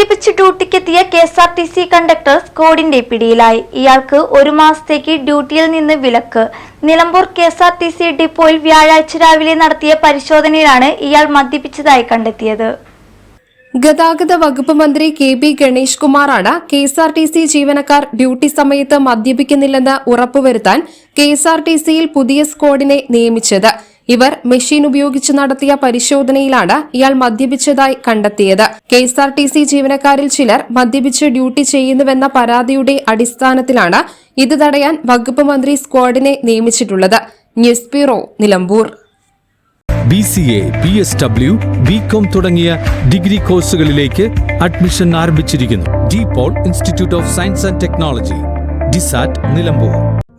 മദ്യപിച്ച് ഡ്യൂട്ടിക്കെത്തിയ K S R T C conductor സ്കോഡിന്റെ പിടിയിലായി. ഇയാൾക്ക് ഒരു മാസത്തേക്ക് ഡ്യൂട്ടിയിൽ നിന്ന് വിലക്ക്. Nilambur K S R T C ഡിപ്പോയിൽ വ്യാഴാഴ്ച രാവിലെ നടത്തിയ പരിശോധനയിലാണ് ഇയാൾ മദ്യപിച്ചതായി കണ്ടെത്തിയത്. ഗതാഗത വകുപ്പ് മന്ത്രി കെ ബി ഗണേഷ് കുമാറാണ് K S R T C ജീവനക്കാർ ഡ്യൂട്ടി സമയത്ത് മദ്യപിക്കുന്നില്ലെന്ന് ഉറപ്പുവരുത്താൻ കെ എസ് ആർ ടി സിയിൽ പുതിയ സ്ക്വാഡിനെ നിയമിച്ചത്. ഇവർ മെഷീൻ ഉപയോഗിച്ച് നടത്തിയ പരിശോധനയിലാണ് ഇയാൾ മദ്യപിച്ചതായി കണ്ടെത്തിയത്. K S R T C ജീവനക്കാരിൽ ചിലർ മദ്യപിച്ച് ഡ്യൂട്ടി ചെയ്യുന്നുവെന്ന പരാതിയുടെ അടിസ്ഥാനത്തിലാണ് ഇത് തടയാൻ വകുപ്പ് മന്ത്രി സ്ക്വാഡിനെ നിയമിച്ചിട്ടുള്ളത്. News bureau Nilambur. B C A B S W B com തുടങ്ങിയ ഡിഗ്രി കോഴ്സുകളിലേക്ക് അഡ്മിഷൻ ആരംഭിച്ചിരിക്കുന്നു. De Paul Institute of Science and Technology DISAT Nilambur.